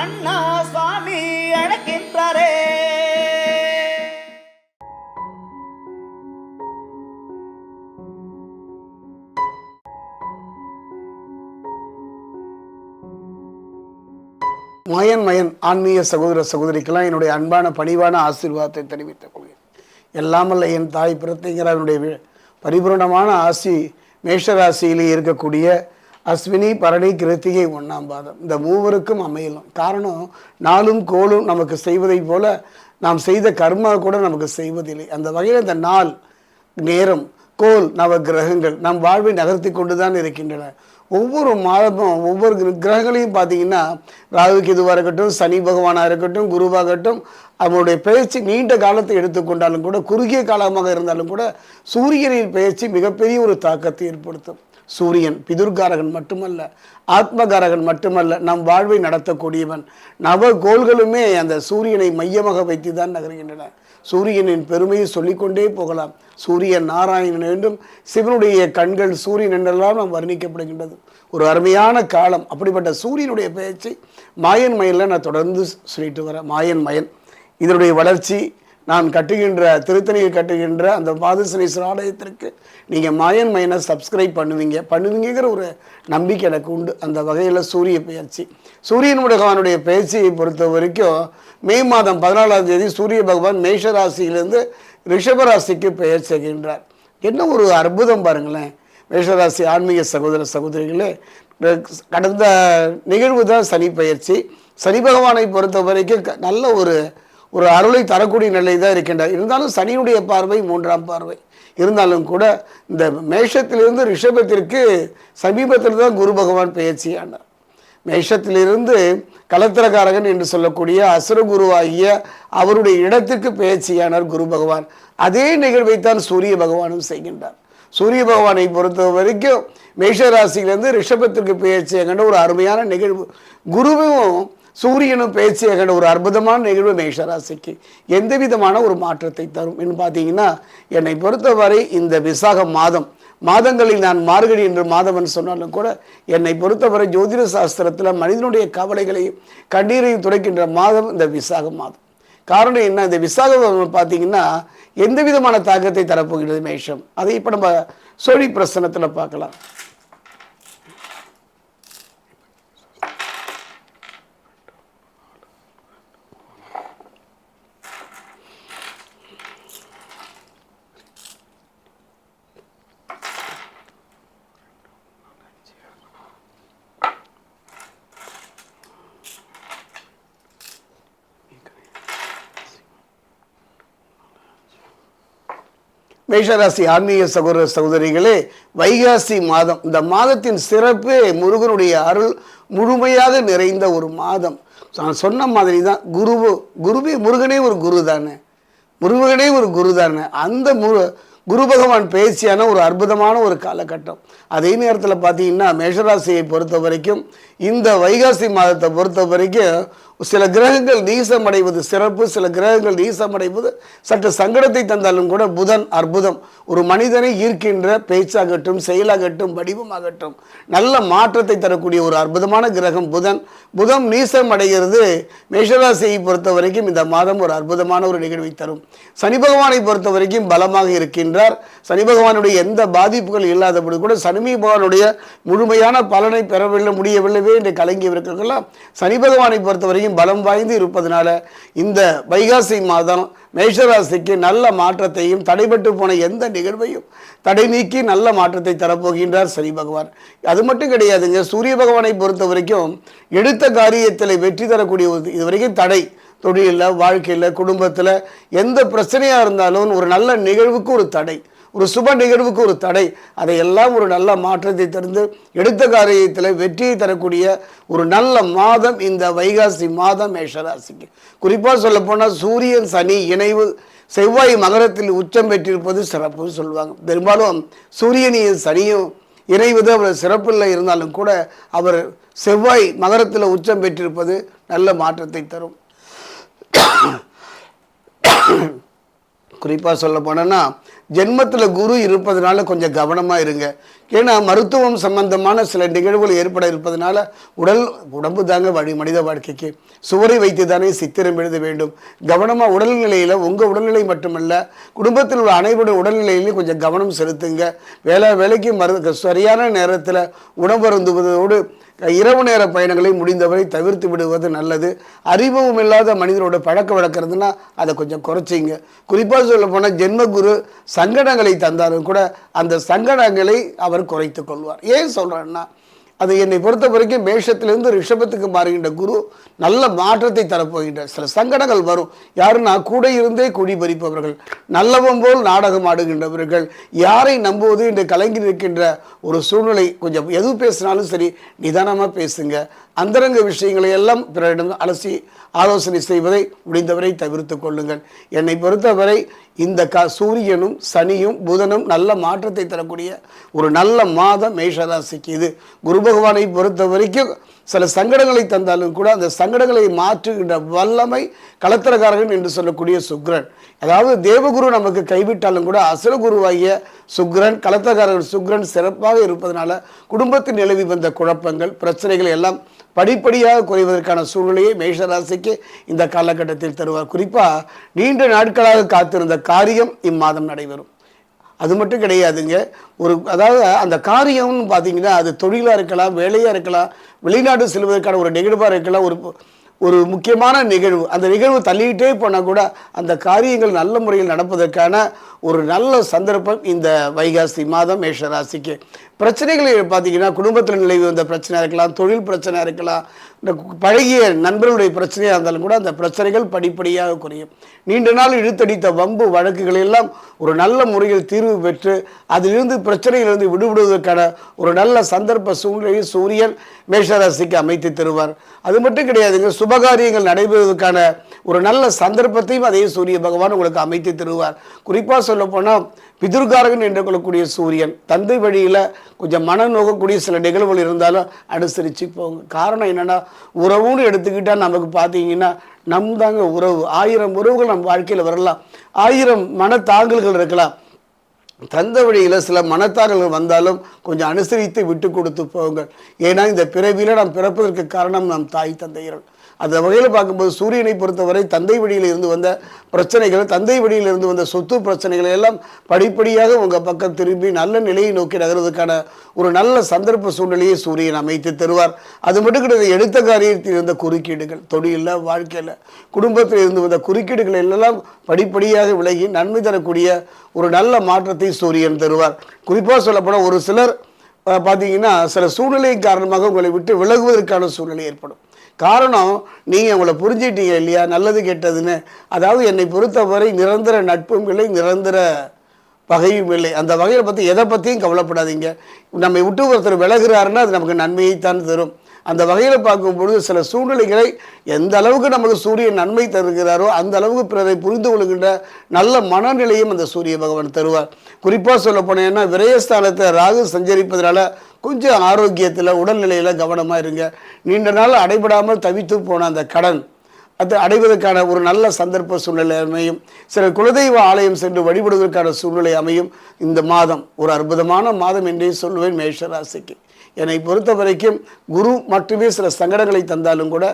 அண்ணா சுவாமி அழைக்கின்றாரே. மயன் மயன் ஆன்மீக சகோதர சகோதரிக்கெல்லாம் என்னுடைய அன்பான பணிவான ஆசீர்வாதத்தை தெரிவித்துக் கொள்கிறேன். எல்லாமல்ல என் தாய் பிரத்திங்கிற அவனுடைய பரிபூர்ணமான பரிபூரணமான ஆசி மேஷராசியிலே இருக்கக்கூடிய அஸ்வினி பரணி கிருத்திகை ஒன்றாம் பாதம். இந்த மூவருக்கும் அமையலும். காரணம் நாளும் கோளும் நமக்கு செய்வதைப் போல நாம் செய்த கர்மா கூட நமக்கு செய்வதில்லை. அந்த வகையில் இந்த நாள் நேரம் கோல் நவ கிரகங்கள் நம் வாழ்வை நகர்த்தி கொண்டு தான் இருக்கின்றன. ஒவ்வொரு மாதமும் ஒவ்வொரு கிரகங்களையும் பார்த்தீங்கன்னா ராகுக்கு இதுவாக இருக்கட்டும் சனி பகவானாக இருக்கட்டும் குருவாகட்டும் அவனுடைய பயிற்சி நீண்ட காலத்தை எடுத்துக்கொண்டாலும் கூட குறுகிய காலமாக இருந்தாலும் கூட சூரியனின் பயிற்சி மிகப்பெரிய ஒரு தாக்கத்தை ஏற்படுத்தும். சூரியன் பிதுர்காரகன் மட்டுமல்ல ஆத்மகாரகன் மட்டுமல்ல நம் வாழ்வை நடத்தக்கூடியவன். நவ கோள்களுமே அந்த சூரியனை மையமாக வைத்து தான் நகர்கின்றன. சூரியனின் பெருமையை சொல்லிக்கொண்டே போகலாம். சூரியன் நாராயணன் என்றும் சிவனுடைய கண்கள் சூரியன் என்றெல்லாம் நாம் வர்ணிக்கப்படுகின்றது. ஒரு அருமையான காலம். அப்படிப்பட்ட சூரியனுடைய பேச்சை மாயன் மயனில் நான் தொடர்ந்து சொல்லிட்டு வரேன். மாயன் மயன். இதனுடைய வளர்ச்சி நான் கட்டுகின்ற திருத்தணியில் கட்டுகின்ற அந்த பாதசனீஸ்வரர் ஆலயத்திற்கு நீங்கள் மாயன் மயனை சப்ஸ்கிரைப் பண்ணுவீங்க. பண்ணுவீங்கிற ஒரு நம்பிக்கை எனக்கு உண்டு. அந்த வகையில் சூரிய பயிற்சி. சூரியன் பகவானுடைய பயிற்சியை பொறுத்த வரைக்கும் மே மாதம் பதினாலாம் தேதி சூரிய பகவான் மேஷராசியிலிருந்து ரிஷபராசிக்கு பெயர் செய்கின்றார். என்ன ஒரு அற்புதம் பாருங்களேன். மேஷராசி ஆன்மீக சகோதர சகோதரிகளே கடந்த நிகழ்வு தான் சனி பயிற்சி. சனி பகவானை பொறுத்த வரைக்கும் க- நல்ல ஒரு ஒரு அருளை தரக்கூடிய நிலை தான் இருக்கின்றார் இருந்தாலும் சனியுடைய பார்வை மூன்றாம் பார்வை. இருந்தாலும் கூட இந்த மேஷத்திலிருந்து ரிஷபத்திற்கு சமீபத்தில் தான் குரு பகவான் பயிற்சியானார் மேஷத்திலிருந்து கலத்திரக்காரகன் என்று சொல்லக்கூடிய அசுரகுருவாகிய அவருடைய இடத்துக்கு பயிற்சியானார் குரு பகவான். அதே நிகழ்வைத்தான் சூரிய பகவானும் செய்கின்றார். சூரிய பகவானை பொறுத்த வரைக்கும் மேஷ ராசியிலிருந்து ரிஷபத்திற்கு பயிற்சியாகின்ற ஒரு அருமையான நிகழ்வு. குருவும் சூரியனும் பயிற்சியாகின்ற ஒரு அற்புதமான நிகழ்வு மேஷராசிக்கு எந்த விதமான ஒரு மாற்றத்தை தரும் என்று பார்த்தீங்கன்னா என்னை பொறுத்தவரை இந்த விசாக மாதம் மாதங்களில் நான் மார்கழி என்று மாதவன் சொன்னாலும் கூட என்னை பொறுத்தவரை ஜோதிட சாஸ்திரத்தில் மனிதனுடைய கவலைகளையும் கண்ணீரையும் துடைக்கின்ற மாதம் இந்த விசாக மாதம். காரணம் என்ன? இந்த விசாகம் பார்த்தீங்கன்னா எந்த விதமான தாக்கத்தை தரப்போகிறது மேஷம்? அதை இப்போ நம்ம சோழி பிரசனத்தில் பார்க்கலாம். மேஷராசி ஆன்மீக சகோதர சகோதரிகளே வைகாசி மாதம். இந்த மாதத்தின் சிறப்பு முருகனுடைய அருள் முழுமையாக நிறைந்த ஒரு மாதம். நான் சொன்ன மாதிரி தான் குருவு குருவே முருகனே ஒரு குரு தானே. முருகனே ஒரு குரு தானே. அந்த முரு குரு பகவான் பேசியான ஒரு அற்புதமான ஒரு காலகட்டம். அதே நேரத்தில் பார்த்தீங்கன்னா மேஷராசியை பொறுத்த வரைக்கும் இந்த வைகாசி மாதத்தை பொறுத்த வரைக்கும் சில கிரகங்கள் நீசமடைவது சிறப்பு சில கிரகங்கள் நீசமடைவது சற்று சங்கடத்தை தந்தாலும் கூட புதன் அற்புதம். ஒரு மனிதனை ஈர்க்கின்ற பேச்சாகட்டும் செயலாகட்டும் வடிவமாகட்டும் நல்ல மாற்றத்தை தரக்கூடிய ஒரு அற்புதமான கிரகம் புதன். புதன் நீசம் அடைகிறது மேஷராசியை பொறுத்த வரைக்கும் இந்த மாதம் ஒரு அற்புதமான ஒரு நிகழ்வை தரும். சனி பகவானை பொறுத்த வரைக்கும் பலமாக இருக்கின்றார். சனி பகவானுடைய எந்த பாதிப்புகள் இல்லாதபடி கூட சனி பகவானுடைய முழுமையான பலனை பெறவில்லை முடியவில்லைவே என்று கலங்கியவர்களுக்கெல்லாம் சனி பகவானை பொறுத்த வரைக்கும் பலம் வாய்ந்து இருப்பதனால இந்த வைகாசி மாதம் மேஷராசிக்கு நல்ல மாற்றத்தையும் தடைபட்டு போன எந்த நிகழ்வையும் தடை நீக்கி நல்ல மாற்றத்தை தரப்போகின்றார் சனி பகவான். அது மட்டும் கிடையாதுங்க சூரிய பகவானை பொறுத்த வரைக்கும் எடுத்த காரியத்தில் வெற்றி தரக்கூடிய ஒரு- இது வரைக்கும் தடை. தொழிலில் வாழ்க்கையில் குடும்பத்தில் எந்த பிரச்சனையாக இருந்தாலும் ஒரு நல்ல நிகழ்வுக்கு ஒரு தடை. ஒரு சுப நிகழ்வுக்கு ஒரு தடை. அதையெல்லாம் ஒரு நல்ல மாற்றத்தை தந்து எடுத்த காரியத்தில் வெற்றியை தரக்கூடிய ஒரு நல்ல மாதம் இந்த வைகாசி மாதம் மேஷராசிக்கு. குறிப்பாக சொல்ல போனால் சூரியன் சனி இணைவு செவ்வாய் மகரத்தில் உச்சம் பெற்றிருப்பது சிறப்புன்னு சொல்லுவாங்க. பெரும்பாலும் சூரியனையும் சனியும் இணைவது அவர் சிறப்பில்லை இருந்தாலும் கூட அவர் செவ்வாய் மகரத்தில் உச்சம் பெற்றிருப்பது நல்ல மாற்றத்தை தரும். குறிப்பாக சொல்ல போனோன்னா ஜென்மத்தில் குரு இருப்பதனால கொஞ்சம் கவனமாக இருங்க. ஏன்னா மருத்துவம் சம்பந்தமான சில நிகழ்வுகள் ஏற்பட இருப்பதனால உடல் உடம்பு தாங்க வழி மனித வாழ்க்கைக்கு. சுவரை வைத்து தானே சித்திரம் எழுத வேண்டும். கவனமாக உடல்நிலையில் உங்கள் உடல்நிலை மட்டுமல்ல குடும்பத்தில் உள்ள அனைவருடைய உடல்நிலையிலையும் கொஞ்சம் கவனம் செலுத்துங்க. வேலை வேலைக்கு மரு சரியான நேரத்தில் உணவருந்துவதோடு இரவு நேர பயணங்களை முடிந்தவரை தவிர்த்து விடுவது நல்லது. அறிமுகம் இல்லாத மனிதரோட பழக்க வழக்கிறதுனா அதை கொஞ்சம் குறைச்சிங்க. குறிப்பாக சொல்ல போனால் ஜென்மகுரு சங்கடங்களை தந்தாலும் கூட அந்த சங்கடங்களை அவர் குறைத்து கொள்வார். ஏன் சொல்கிறேன்னா அது என்னை பொறுத்த வரைக்கும் மேஷத்திலிருந்து ரிஷபத்துக்கு மாறுகின்ற குரு நல்ல மாற்றத்தை தரப்போகின்றார். சில சங்கடங்கள் வரும். யாருன்னா கூட இருந்தே குடி பறிப்பவர்கள் நல்லவன் போல் நாடகம் ஆடுகின்றவர்கள் யாரை நம்புவது என்று கலங்கி நிற்கின்ற ஒரு சூழ்நிலை கொஞ்சம் எது பேசினாலும் சரி நிதானமாக பேசுங்க. அந்தரங்க விஷயங்களை எல்லாம் பிறரிடம் அலசி ஆலோசனை செய்வதை முடிந்தவரை தவிர்த்து கொள்ளுங்கள். என்னை பொறுத்தவரை இந்த க சூரியனும் சனியும் புதனும் நல்ல மாற்றத்தை தரக்கூடிய ஒரு நல்ல மாதம் மேஷராசிக்கு இது. குரு பகவானை பொறுத்த வரைக்கும் சில சங்கடங்களை தந்தாலும் கூட அந்த சங்கடங்களை மாற்றுகின்ற வல்லமை கலத்திரகாரகன் என்று சொல்லக்கூடிய சுக்ரன். அதாவது தேவகுரு நமக்கு கைவிட்டாலும் கூட அசுரகுருவாகிய சுக்ரன் கலத்திரகாரகன் சுக்ரன் சிறப்பாக இருப்பதனால குடும்பத்தில் நிலவி வந்த குழப்பங்கள் பிரச்சனைகள் எல்லாம் படிப்படியாக குறைவதற்கான சூழ்நிலையை மேஷராசிக்கு இந்த காலகட்டத்தில் தருவார். குறிப்பாக நீண்ட நாட்களாக காத்திருந்த காரியம் இம்மாதம் நடைபெறும். அது மட்டும் கிடையாதுங்க. ஒரு அதாவது அந்த காரியம்னு பார்த்தீங்கன்னா அது தொழிலாக இருக்கலாம் வேலையாக இருக்கலாம் வெளிநாடு செல்வதற்கான ஒரு நிகழ்வாக இருக்கலாம் ஒரு ஒரு முக்கியமான நிகழ்வு. அந்த நிகழ்வு தள்ளிக்கிட்டே போனால் கூட அந்த காரியங்கள் நல்ல முறையில் நடப்பதற்கான ஒரு நல்ல சந்தர்ப்பம் இந்த வைகாசி மாதம் மேஷ ராசிக்கு பிரச்சனைகளை பார்த்தீங்கன்னா குடும்பத்தில் நிலவி வந்த பிரச்சனையாக இருக்கலாம் தொழில் பிரச்சனையாக இருக்கலாம் இந்த பழகிய நண்பர்களுடைய பிரச்சனையாக இருந்தாலும் கூட அந்த பிரச்சனைகள் படிப்படியாக குறையும். நீண்ட நாள் இழுத்தடித்த வம்பு வழக்குகள் எல்லாம் ஒரு நல்ல முறையில் தீர்வு பெற்று அதிலிருந்து பிரச்சனையிலிருந்து விடுபடுவதற்கான ஒரு நல்ல சந்தர்ப்ப சூழ்நிலையை சூரியன் மேஷராசிக்கு அமைத்து தருவார். அது மட்டும் கிடையாதுங்க சுபகாரியங்கள் நடைபெறுவதற்கான ஒரு நல்ல சந்தர்ப்பத்தையும் அதே சூரிய பகவான் உங்களுக்கு அமைத்து தருவார். குறிப்பாக சொல்ல போனால் பிதுர்காரகன் என்று கொள்ளக்கூடிய சூரியன். தந்தை வழியில் கொஞ்சம் மன நோக்கக்கூடிய சில நிகழ்வுகள் இருந்தாலும் அனுசரித்து போங்க. காரணம் என்னென்னா உறவுன்னு எடுத்துக்கிட்டால் நமக்கு பார்த்தீங்கன்னா நம் தாங்க உறவு. ஆயிரம் உறவுகள் நம்ம வாழ்க்கையில் வரலாம். ஆயிரம் மனத்தாங்கல்கள் இருக்கலாம். தந்த வழியில் சில மனத்தார்கள் வந்தாலும் கொஞ்சம் அனுசரித்து விட்டு கொடுத்து போங்கள் ஏன்னா இந்த பிறவியில் நாம் பிறப்பதற்கு காரணம் நம் தாய் தந்தையர்கள். அந்த வகையில் பார்க்கும்போது சூரியனை பொறுத்தவரை தந்தை வழியில் இருந்து வந்த பிரச்சனைகள் தந்தை வழியில் இருந்து வந்த சொத்து பிரச்சனைகள் எல்லாம் படிப்படியாக உங்கள் பக்கம் திரும்பி நல்ல நிலையை நோக்கி நகர்வதற்கான ஒரு நல்ல சந்தர்ப்ப சூழ்நிலையை சூரியன் அமைத்து தருவார். அது மட்டும் கிடையாது எடுத்த காரியத்தில் இருந்த குறுக்கீடுகள் தொழிலில் வாழ்க்கையில் குடும்பத்தில் இருந்து வந்த குறுக்கீடுகள் எல்லாம் படிப்படியாக விலகி நன்மை தரக்கூடிய ஒரு நல்ல மாற்றத்தை சூரியன் தருவார். குறிப்பாக சொல்லப்போனால் ஒரு சிலர் பார்த்தீங்கன்னா சில சூழ்நிலை காரணமாக உங்களை விட்டு விலகுவதற்கான சூழ்நிலை ஏற்படும். காரணம் நீங்கள் உங்களை புரிஞ்சிட்டீங்க இல்லையா? நல்லது கெட்டதுன்னு. அதாவது என்னை பொறுத்தவரை நிரந்தர நட்பும் இல்லை நிரந்தர பகையும் இல்லை. அந்த வகையை பற்றி எதை பற்றியும் கவலைப்படாதீங்க. நம்மை விட்டு ஒருத்தர் விலகிறாருன்னா அது நமக்கு நன்மையைத்தான் தரும். அந்த வகையில் பார்க்கும்பொழுது சில சூழ்நிலைகளை எந்த அளவுக்கு நமக்கு சூரியன் நன்மை தருகிறாரோ அந்த அளவுக்கு பிறரை புரிந்து கொள்கின்ற நல்ல மனநிலையும் அந்த சூரிய பகவான் தருவார். குறிப்பாக சொல்ல போனேன்னா விரயஸ்தானத்தை ராகு சஞ்சரிப்பதனால கொஞ்சம் ஆரோக்கியத்தில் உடல்நிலையில் கவனமாக இருங்க. நீண்ட நாள் அடைபடாமல் தவித்து போன அந்த கடன் அது அடைவதற்கான ஒரு நல்ல சந்தர்ப்ப சூழ்நிலை அமையும். சில குலதெய்வ ஆலயம் சென்று வழிபடுவதற்கான சூழ்நிலை அமையும். இந்த மாதம் ஒரு அற்புதமான மாதம் என்றே சொல்லுவேன் மேஷராசிக்கு. என்னை பொறுத்த வரைக்கும் குரு மட்டுமே சில சங்கடங்களை தந்தாலும் கூட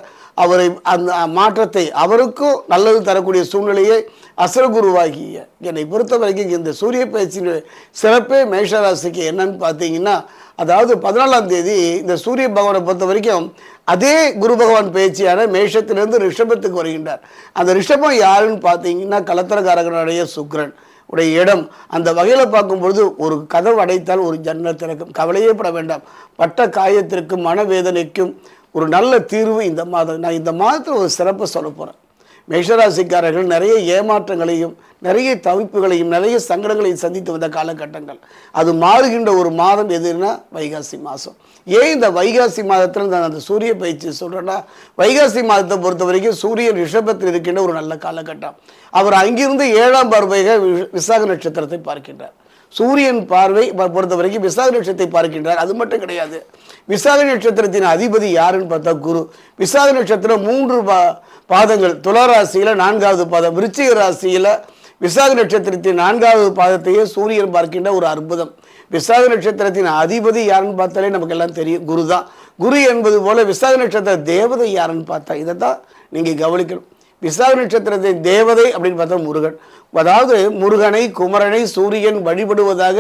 அவரை அந்த மாற்றத்தை அவருக்கும் நல்லது தரக்கூடிய சூழ்நிலையை அசுரகுருவாகிய என்னை பொறுத்த வரைக்கும் இந்த சூரிய பயிற்சியின் சிறப்பே மேஷராசிக்கு என்னன்னு பார்த்தீங்கன்னா அதாவது பதினாலாம் தேதி இந்த சூரிய பகவானை பொறுத்த வரைக்கும் அதே குரு பகவான் பயிற்சியான மேஷத்திலிருந்து ரிஷபத்துக்கு வருகின்றார். அந்த ரிஷபம் யாருன்னு பார்த்தீங்கன்னா கலத்தரகாரகனுடைய சுக்கிரன். உடைய இடம். அந்த வகையில் பார்க்கும்பொழுது ஒரு கதவு அடைத்தால் ஒரு ஜன்னல் திறக்கும். கவலையே பட வேண்டாம். பட்ட காயத்திற்கும் மனவேதனைக்கும் ஒரு நல்ல தீர்வு இந்த மாதம் நான் இந்த மாதத்தில் ஒரு சிறப்பை சொல்ல போகிறேன் மேஷராசிக்காரர்கள் நிறைய ஏமாற்றங்களையும் நிறைய தவிப்புகளையும் நிறைய சங்கடங்களையும் சந்தித்து வந்த காலகட்டங்கள். அது மாறுகின்ற ஒரு மாதம் எதுனா வைகாசி மாதம். ஏன் இந்த வைகாசி மாதத்தில் நான் அந்த சூரிய பயிற்சி சொல்கிறேன்னா வைகாசி மாதத்தை பொறுத்த வரைக்கும் சூரியன் ரிஷபத்தில் இருக்கின்ற ஒரு நல்ல காலகட்டம். அவர் அங்கிருந்து ஏழாம் பார்வையாக விசாக நட்சத்திரத்தை பார்க்கின்றார். சூரியன் பார்வை ப- பொறுத்த வரைக்கும் விசாக நட்சத்திரத்தை பார்க்கின்றார். அது மட்டும் கிடையாது. விசாக நட்சத்திரத்தின் அதிபதி யாருன்னு பார்த்தா குரு. விசாக நட்சத்திரம் மூன்று பா பாதங்கள். துளராசியில் நான்காவது பாதம். விருச்சிக ராசியில் விசாக நட்சத்திரத்தின் நான்காவது பாதத்தையே சூரியன் பார்க்கின்ற ஒரு அற்புதம். விசாக நட்சத்திரத்தின் அதிபதி யாருன்னு பார்த்தாலே நமக்கு எல்லாம் தெரியும். குரு தான். குரு என்பது போல விசாக நட்சத்திர தேவதை யாருன்னு பார்த்தா இதை தான் நீங்கள் கவனிக்கணும். விசாக நட்சத்திரத்தை தேவதை அப்படின்னு பார்த்தா முருகன். அதாவது முருகனை குமரனை சூரியன் வழிபடுவதாக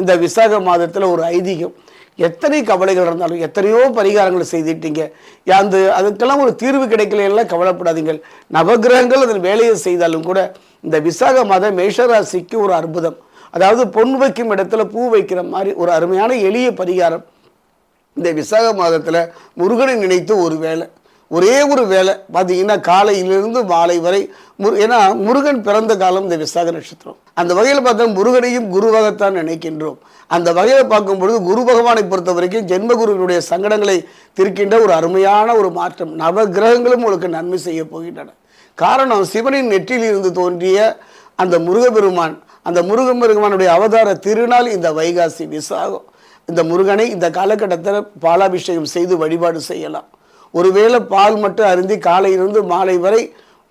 இந்த விசாக மாதத்தில் ஒரு ஐதீகம். எத்தனை கவலைகள் இருந்தாலும் எத்தனையோ பரிகாரங்கள் செய்துட்டீங்க. அந்த அதுக்கெல்லாம் ஒரு தீர்வு கிடைக்கலையெல்லாம் கவலைப்படாதீங்கள். நவகிரகங்கள் அதன் வேலையை செய்தாலும் கூட இந்த விசாக மாதம் மேஷராசிக்கு ஒரு அற்புதம். அதாவது பொன் வைக்கும் இடத்துல பூ வைக்கிற மாதிரி ஒரு அருமையான எளிய பரிகாரம். இந்த விசாக மாதத்தில் முருகனை நினைத்து ஒரு வேலை ஒரே ஒரு வேலை பார்த்தீங்கன்னா காலையிலிருந்து மாலை வரை முரு ஏன்னா முருகன் பிறந்த காலம் இந்த விசாக நட்சத்திரம். அந்த வகையில் பார்த்தா முருகனையும் குருவாகத்தான் நினைக்கின்றோம். அந்த வகையில் பார்க்கும் பொழுது குரு பகவானை பொறுத்த வரைக்கும் ஜென்மகுருவினுடைய சங்கடங்களை தீர்க்கின்ற ஒரு அருமையான ஒரு மாற்றம். நவ கிரகங்களும் உங்களுக்கு நன்மை செய்ய போகின்றன. காரணம் சிவனின் நெற்றியில் இருந்து தோன்றிய அந்த முருகபெருமான் அந்த முருகபெருமானுடைய அவதார திருநாள் இந்த வைகாசி விசாகம். இந்த முருகனை இந்த காலகட்டத்தில் பாலாபிஷேகம் செய்து வழிபாடு செய்யலாம். ஒருவேளை பால் மட்டும் அருந்தி காலையிலிருந்து மாலை வரை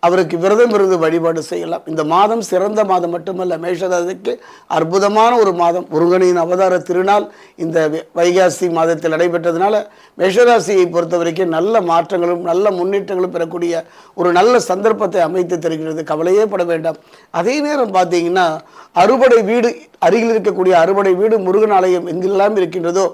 அவருக்கு விரதம் இருந்து வழிபாடு செய்யலாம். இந்த மாதம் சிறந்த மாதம் மட்டுமல்ல மேஷராசிக்கு அற்புதமான ஒரு மாதம். முருகனின் அவதார திருநாள் இந்த வைகாசி மாதத்தில் நடைபெற்றதுனால மேஷராசியை பொறுத்த வரைக்கும் நல்ல மாற்றங்களும் நல்ல முன்னேற்றங்களும் பெறக்கூடிய ஒரு நல்ல சந்தர்ப்பத்தை அமைத்து தருகிறது. கவலையே பட வேண்டாம். அதே நேரம் பார்த்தீங்கன்னா அறுபடை வீடு அருகில் இருக்கக்கூடிய அறுபடை வீடு முருகன் ஆலயம் எங்கெல்லாம் இருக்கின்றதோ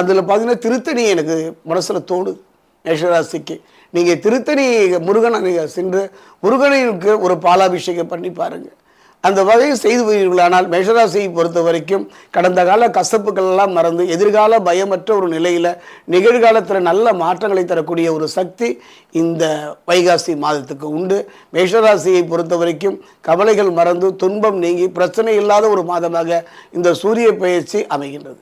அதில் பார்த்தீங்கன்னா திருத்தணி எனக்கு மனசில் தோணுது. மேஷராசிக்கு நீங்கள் திருத்தணி முருகனை நீங்கள் சென்று முருகனுக்கு ஒரு பாலாபிஷேகம் பண்ணி பாருங்கள் அந்த வகையை செய்து வருவீர்களானால் மேஷராசியை பொறுத்த வரைக்கும் கடந்த கால கசப்புகள் எல்லாம் மறந்து எதிர்கால பயமற்ற ஒரு நிலையில் நிகழ்காலத்தில் நல்ல மாற்றங்களை தரக்கூடிய ஒரு சக்தி இந்த வைகாசி மாதத்துக்கு உண்டு. மேஷராசியை பொறுத்த வரைக்கும் கவலைகள் மறந்து துன்பம் நீங்கி பிரச்சனை இல்லாத ஒரு மாதமாக இந்த சூரிய பயிற்சி அமைகின்றது.